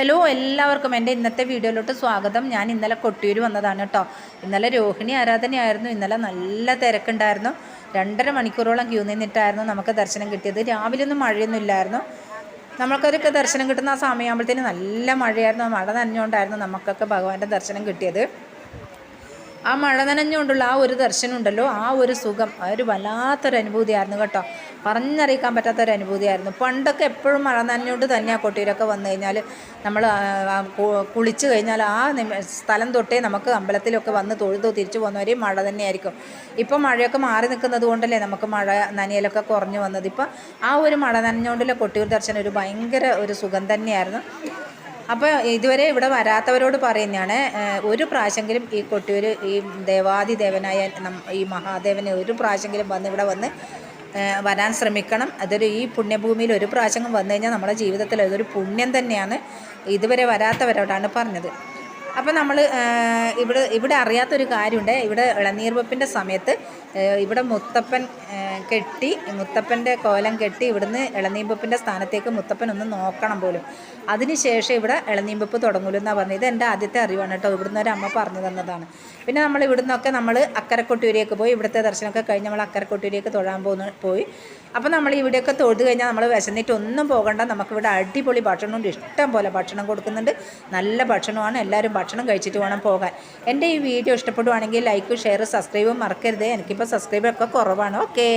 Hello എല്ലാവർക്കും എന്റെ ഇന്നത്തെ വീഡിയോയിലോട്ട് സ്വാഗതം. ഞാൻ ഇന്നലെ കൊട്ടിയൂർ വന്നതാണ് കേട്ടോ. ഇന്നലെ രോഹിണി ആരാധനയായിരുന്നു. ഇന്നലെ നല്ല തിരക്കുണ്ടായിരുന്നു. രണ്ടര മണിക്കൂറോളം ക്യൂ നിന്നിട്ടായിരുന്നു നമുക്ക് ദർശനം കിട്ടിയത്. രാവിലെ ഒന്നും മഴയൊന്നും ഇല്ലായിരുന്നു നമ്മൾക്കൊക്കെ ദർശനം കിട്ടുന്ന ആ സമയമാകുമ്പോഴത്തേന് നല്ല മഴയായിരുന്നു. മഴ നനഞ്ഞുകൊണ്ടായിരുന്നു നമുക്കൊക്കെ ഭഗവാന്റെ ദർശനം കിട്ടിയത്. ആ മഴ നനഞ്ഞുകൊണ്ടുള്ള ആ ഒരു ദർശനം ഉണ്ടല്ലോ ആ ഒരു സുഖം ആ ഒരു വല്ലാത്തൊരു അനുഭൂതിയായിരുന്നു കേട്ടോ. പറഞ്ഞറിയിക്കാൻ പറ്റാത്തൊരു അനുഭൂതിയായിരുന്നു. പണ്ടൊക്കെ എപ്പോഴും മഴ നനഞ്ഞുകൊണ്ട് തന്നെയാണ് കൊട്ടിയിലൊക്കെ വന്നു കഴിഞ്ഞാൽ നമ്മൾ കുളിച്ചു കഴിഞ്ഞാൽ ആ സ്ഥലം തൊട്ടേ നമുക്ക് അമ്പലത്തിലൊക്കെ വന്ന് തൊഴുതു തിരിച്ചു പോകുന്നവരെയും മഴ തന്നെയായിരിക്കും. ഇപ്പം മഴയൊക്കെ മാറി നിൽക്കുന്നത് കൊണ്ടല്ലേ നമുക്ക് മഴ നനയലൊക്കെ കുറഞ്ഞു വന്നത്. ഇപ്പം ആ ഒരു മഴ നനഞ്ഞുകൊണ്ടുള്ള കൊട്ടിയൂർ ദർശനം ഒരു ഭയങ്കര ഒരു സുഖം തന്നെയായിരുന്നു. അപ്പോൾ ഇതുവരെ ഇവിടെ വരാത്തവരോട് പറയുന്നതാണ് ഒരു പ്രാവശ്യമെങ്കിലും ഈ കൊട്ടിയൂർ ഈ ദേവാദിദേവനായ ഈ മഹാദേവനെ ഒരു പ്രാവശ്യമെങ്കിലും വന്ന് ഇവിടെ വന്ന് വരാൻ ശ്രമിക്കണം. അതൊരു ഈ പുണ്യഭൂമിയിൽ ഒരു പ്രാവശ്യം വന്നു കഴിഞ്ഞാൽ നമ്മുടെ ജീവിതത്തിൽ അതൊരു പുണ്യം തന്നെയാണ്. ഇതുവരെ വരാത്തവരോടാണ് പറഞ്ഞത്. അപ്പോൾ നമ്മൾ ഇവിടെ ഇവിടെ അറിയാത്തൊരു കാര്യമുണ്ട്. ഇവിടെ ഇളനീർ വെപ്പിന്റെ സമയത്ത് ഇവിടെ മുത്തപ്പൻ കെട്ടി മുത്തപ്പന്റെ കോലം കെട്ടി ഇവിടുന്ന് ഇളനീമ്പപ്പിന്റെ സ്ഥാനത്തേക്ക് മുത്തപ്പൻ ഒന്ന് നോക്കണം പോലും. അതിനുശേഷം ഇവിടെ ഇളനീമ്പപ്പ് തുടങ്ങുമല്ലോ എന്നാണ് പറഞ്ഞത്. ഇത് എന്റെ ആദ്യത്തെ അറിവാണ് കേട്ടോ. ഇവിടുന്ന് ഒരു അമ്മ പറഞ്ഞു തന്നതാണ്. പിന്നെ നമ്മൾ ഇവിടുന്നൊക്കെ നമ്മൾ അക്കരക്കൊട്ടൂരിയൊക്കെ പോയി. ഇവിടുത്തെ ദർശനമൊക്കെ കഴിഞ്ഞ് നമ്മൾ അക്കരക്കൊട്ടൂരിയൊക്കെ തൊഴാൻ പോകുന്ന പോയി. അപ്പോൾ നമ്മൾ ഇവിടെയൊക്കെ തൊഴുത് കഴിഞ്ഞാൽ നമ്മൾ വിശന്നിട്ട് ഒന്നും പോകണ്ട. നമുക്കിവിടെ അടിപൊളി ഭക്ഷണമുണ്ട്. ഇഷ്ടം പോലെ ഭക്ഷണം കൊടുക്കുന്നുണ്ട്. നല്ല ഭക്ഷണമാണ്. എല്ലാവരും ഭക്ഷണം കഴിച്ചിട്ട് വേണം പോകാൻ. എന്റെ ഈ വീഡിയോ ഇഷ്ടപ്പെടുവാണെങ്കിൽ ലൈക്ക് ഷെയർ സബ്സ്ക്രൈബും മറക്കരുത്. എനിക്കിപ്പോൾ സബ്സ്ക്രൈബൊക്കെ കുറവാണ്. ഓക്കേ